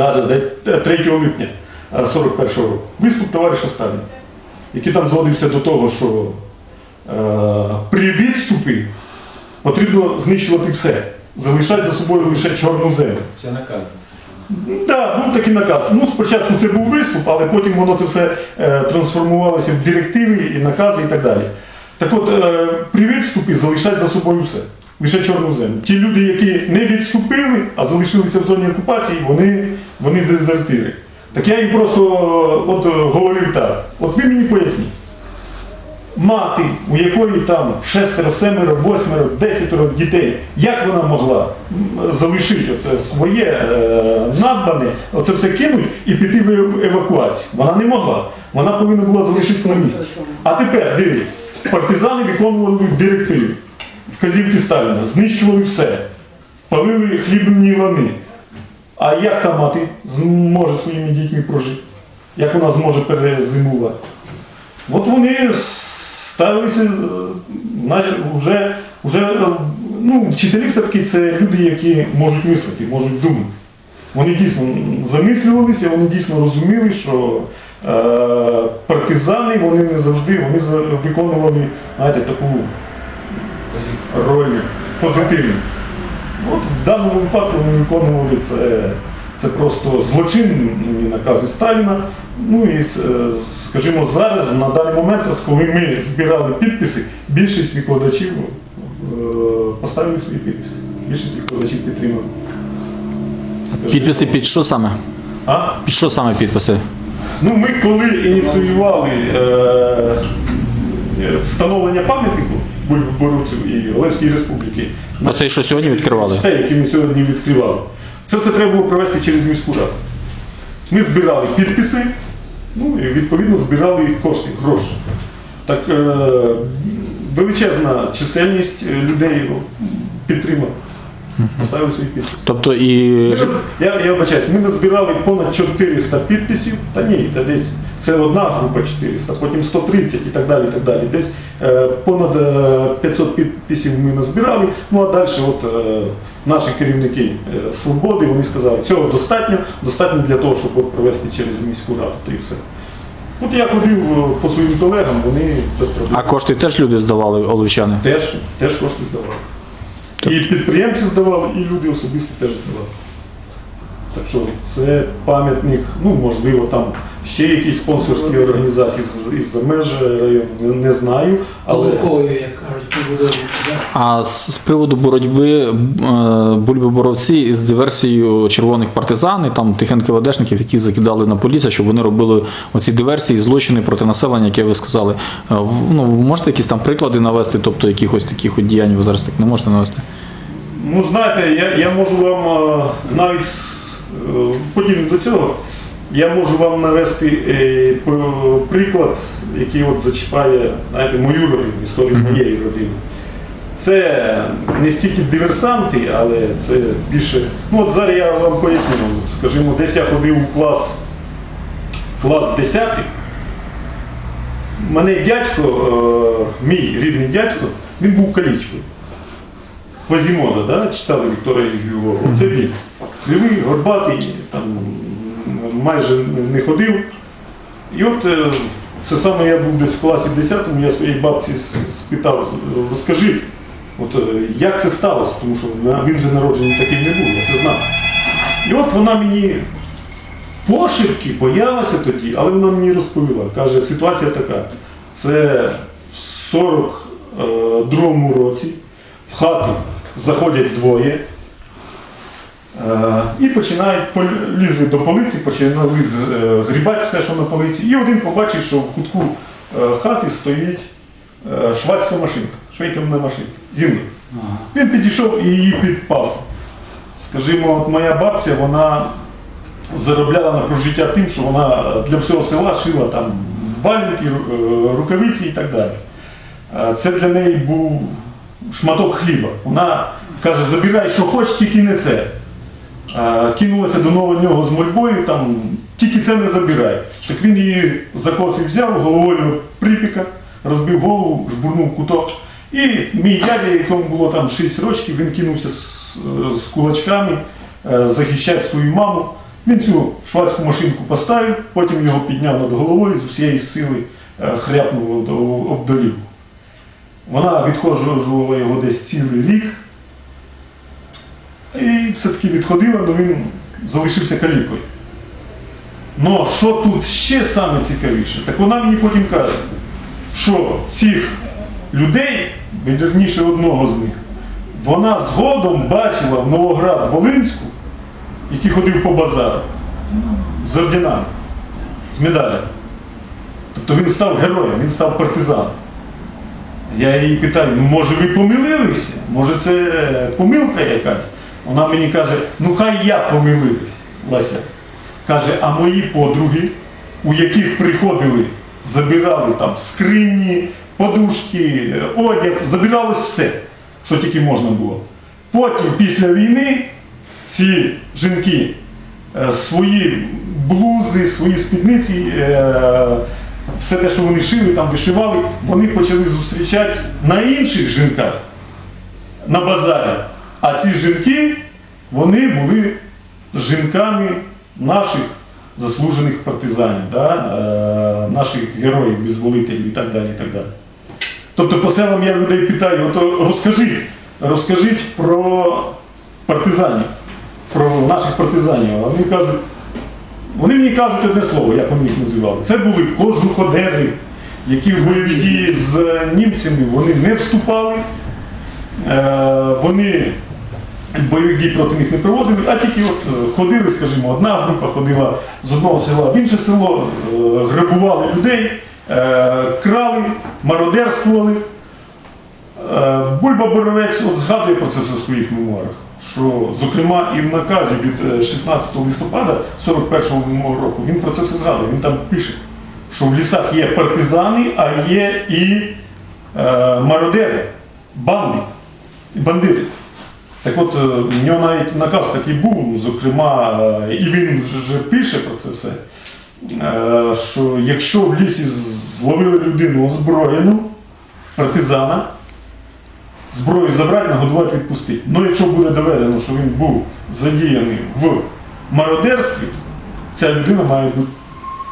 Да, да, да, 3 липня 41-го року. Виступ товариша Сталіна, який там зводився до того, що е, при відступі потрібно знищувати все, залишати за собою лише чорну землю. Це наказ. Так, був такий наказ. Ну, спочатку це був виступ, але потім воно це все е, трансформувалося в директиви і накази і так далі. Так от, е, при відступі залишать за собою все. Лише чорну землю. Ті люди, які не відступили, а залишилися в зоні окупації, вони, вони дезертири. Так я їм просто е, от, е, говорив так. От ви мені поясніть. Мати, у якої там шестеро, семеро, восьмеро, десятеро дітей, як вона могла залишити оце своє е, надбане, оце все кинуть і піти в евакуацію? Вона не могла. Вона повинна була залишитися на місці. А тепер дивіться, партизани виконували директиви, вказівки Сталіна, знищували все, палили хлібні лани. А як та мати зможе своїми дітьми прожити? Як вона зможе перезимувати? От вони ставилися, е, вже, вже е, ну, вчителі все-таки це люди, які можуть мислити, можуть думати. Вони дійсно замислювалися, вони дійсно розуміли, що е, партизани вони не завжди вони виконували знаєте, таку роль позитивну. От в даному випадку вони виконували це, це просто злочинні накази Сталіна. Ну і скажімо, зараз, на даний момент, от коли ми збирали підписи, більшість викладачів е, поставили свої підписи. Більшість викладачів підтримали. Скажімо. Підписи під що саме? А? Під що саме підписи? Ну, ми коли ініціювали е, е, встановлення пам'ятнику Бульборуцю і Олевської Республіки, Оцей, що сьогодні відкривали? те, які ми сьогодні відкривали, це все треба було провести через міську раду. Ми збирали підписи, ну і відповідно збирали кошти, гроші. Так е, величезна чисельність е, людей підтримала, поставили свої підписи. Тобто і Я, я вибачаюсь, ми назбирали понад 400 підписів, та ні, та десь це одна група 400, потім 130 і так далі. І так далі. Десь е, понад е, 500 підписів ми назбирали. Ну а далі от, е, наші керівники е, свободи вони сказали, цього достатньо, достатньо для того, щоб от провести через міську раду. Та і все. От я ходив е, по своїм колегам, вони без проблем. а кошти теж люди здавали оливчани. Теж, теж кошти здавали. І підприємці здавали, і люди особисто теж здавали. Так що це пам'ятник, ну можливо, там ще якісь спонсорські організації з- із-за межі району, не, не знаю. Але Толковою, як кажуть, побудові. А з з приводу боротьби е, бульби із диверсією червоних партизан і там тих НКВДшників, які закидали на поліцію, щоб вони робили оці диверсії, злочини проти населення, яке ви сказали. Е, в- Ну, ви можете якісь там приклади навести, тобто якихось таких от діянь ви зараз так не можете навести? ну знаєте, я, я можу вам е, навіть з- е, подібно до цього, я можу вам навести е, приклад, який от зачіпає знаєте, мою родину, історію моєї родини. Це не стільки диверсанти, але це більше. Ну от зараз я вам поясню. Скажімо, десь я ходив у клас, клас 10. Мене дядько, е, мій рідний дядько, він був калічкою. Квазімода, да? читали Віктора Югова. Це він. Кривий, горбатий, там майже не ходив. І от е, це саме я був десь в класі 10 я своїй бабці спитав, розкажи, от, е, як це сталося, тому що він же народжений таким не був, я це знав. І от вона мені пошепки боялася тоді, але вона мені розповіла. Каже, ситуація така. Це в 42-му році в хату заходять двоє. Е, І починають лізли до полиці, починають е, грібати все, що на полиці. І один побачив, що в кутку е, хати стоїть швадська машинка, швейківна машинка. Зімна. Він підійшов і її підпав. Скажімо, от моя бабця, вона заробляла на прожиття тим, що вона для всього села шила там валянки, е, рукавиці і так далі. Це для неї був шматок хліба. Вона каже, забирай, що хочеш, тільки не це. Кинулася до нього з мольбою, там, тільки це не забирай. Так він її за коси взяв, головою припіка, розбив голову, жбурнув куток. І мій дядя, якому було там 6 років, він кинувся з, з кулачками е, захищати свою маму. Він цю швадську машинку поставив, потім його підняв над головою з усієї сили е, хряпнув об долівку. Вона відходжувала його десь цілий рік. І все-таки відходила, але він залишився калікою. Ну, що тут ще саме цікавіше, так вона мені потім каже, що цих людей, вірніше одного з них, вона згодом бачила в Новоград Волинську, який ходив по базару з орденами, з медалями. Тобто він став героєм, він став партизаном. Я її питаю, ну може ви помилилися? Може це помилка якась? Вона мені каже, ну хай я помилилась, Лася. Каже, а мої подруги, у яких приходили, забирали там скрині, подушки, одяг, забиралось все, що тільки можна було. Потім, після війни, ці жінки е, свої блузи, свої спідниці, е, все те, що вони шили, там вишивали, вони почали зустрічати на інших жінках на базарі. А ці жінки, вони були жінками наших заслужених партизанів, да? е, наших героїв, визволителів і так далі. І так далі. Тобто по селам я людей питаю, от розкажіть, розкажіть про партизанів, про наших партизанів. Вони кажуть, вони мені кажуть одне слово, як вони їх називали. Це були кожуходери, які в бойові дії з німцями вони не вступали. Е, Вони бойових дій проти них не проводили, а тільки от е, ходили, скажімо, одна група ходила з одного села в інше село, е, грабували людей, е, крали, мародерствували. Бульба Боровець от згадує про це все в своїх мемуарах. Що, зокрема, і в наказі від е, 16 листопада 41-го року він про це все згадує. Він там пише, що в лісах є партизани, а є і е, мародери, банди, бандити. Так от, е, в нього навіть наказ такий був, зокрема, е, і він вже пише про це все, е, що якщо в лісі зловили людину озброєну, партизана, зброю забрати, нагодувати, відпустити. Ну, якщо буде доведено, що він був задіяний в мародерстві, ця людина має бути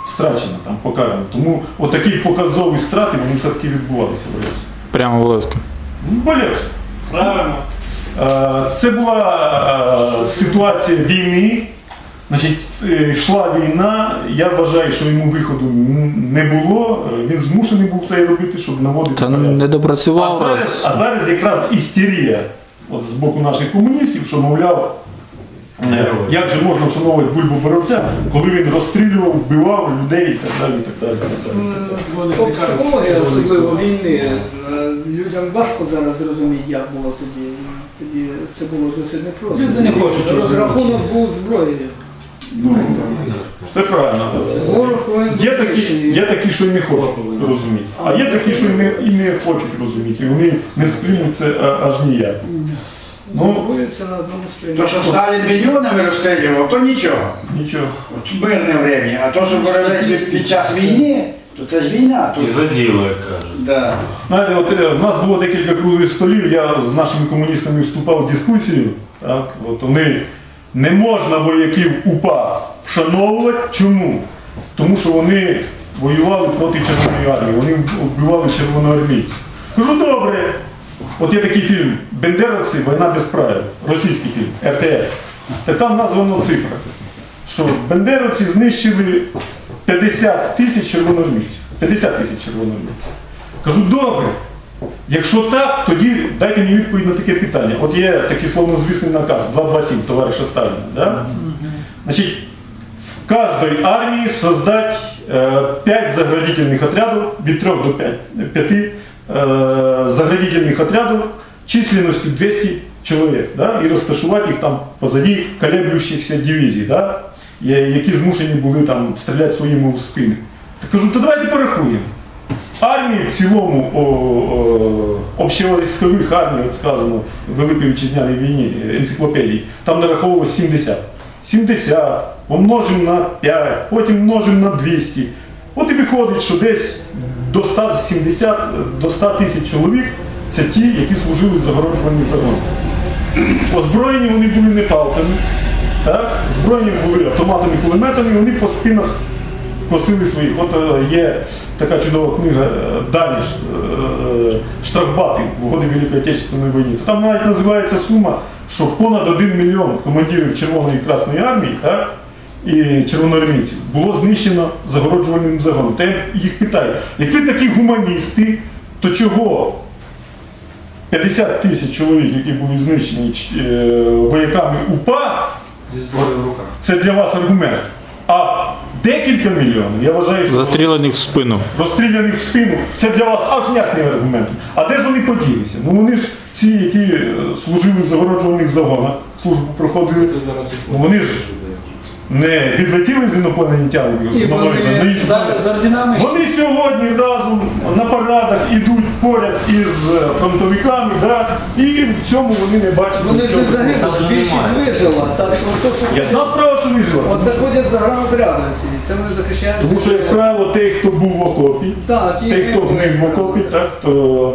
страчена, там, покарана. Тому отакі показові страти вони все-таки відбувалися в Олевську. Прямо в Олевську. Ну, в Олевську. Правильно. Е, Це була е, ситуація війни. Значить, е, йшла війна. Я вважаю, що йому виходу не було. Він змушений був це робити, щоб наводити Та не допрацював А зараз, а зараз якраз істерія от з боку наших комуністів, що мовляв, як же можна вшановувати бульбу боровця, коли він розстрілював, вбивав людей і так далі. І так далі. Психологія, особливо війни, людям важко зараз зрозуміти, як було тоді. Тоді це було досить непросто. Люди не хочуть Розрахунок був зброєю. Ну, все правильно. Ворог Є такі, є такі, що не хочуть розуміти, а є такі, що і не, і не хочуть розуміти, і вони не сприймуть це а- аж ніяк. Ну. То, що Сталін мільйонами розстрілював, то нічого. нічого. В мирне время. А то, що Боровець під- під час війни, то це ж війна. І за діло, як кажуть. да. Знаєте, от е, в нас було декілька круглих столів, я з нашими комуністами вступав в дискусію. Так? От вони не можна вояків УПА вшановувати. Чому? Тому що вони воювали проти Червоної армії, вони вбивали червоноармійців. Кажу, добре. От є такий фільм Бендеровці, війна без правил, російський фільм, РТР. Так там названо цифра, що бендеровці знищили 50 тисяч червоноармійців. 50 тисяч червоноармійців. Кажу, добре. Якщо так, тоді дайте мені відповідь на таке питання. От є такий словнозвісний наказ 227 товариша Сталіна. Да? Значить, в кожній армії создать 5 заградительних отрядів від 3 до 5, 5 е, заградительних отрядів численностью 200 чоловік, да? і розташувати їх там позаді колеблющихся дивізій, да? Які змушені були там стріляти своїми у спини. Так кажу, то давайте порахуємо. Армії в цілому о, о, общевійськових армій, от сказано в Великій Вітчизняній війні енциклопедії, там нараховувалось 70. 70 помножимо на 5, потім множимо на 200. От і виходить, що десь до 170 до 100 тисяч чоловік це ті, які служили в загонах. Озброєні вони були не палками, так, збройні були автоматами, кулеметами, вони по спинах косили своїх. От е, є така чудова книга е, Дані е, Штрафбати в годи Великої Отечественної війни. То там навіть називається сума, що понад 1 мільйон командирів Червоної і Красної армії так, і червоноармійців було знищено загороджувальним загоном. Та я їх питаю, як ви такі гуманісти, то чого 50 тисяч чоловік, які були знищені вояками УПА, Зі зброєю в руках. це для вас аргумент. А декілька мільйонів, я вважаю, що Застрілених в спину. розстріляних в спину, це для вас аж ніяк не аргумент. А де ж вони поділися? Ну вони ж ці, які е, служили в загороджуваних загонах, службу проходили, ну вони ж не відлетіли з інопланетянами, з І вони не сьогодні разом на парадах ідуть поряд із е, фронтовиками, да? і в цьому вони не бачать. Вони ж не нічого. загинули, більшість вижила. Так що то, що Ясна справа, що вижила. От заходять за гранотрядом це вони захищають. Тому що, як правило, той, хто був в окопі, Так, ті, той, хто гнив в окопі, так, то,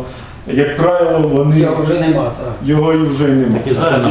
як правило, вони вже нема, так. його і вже немає. І зараз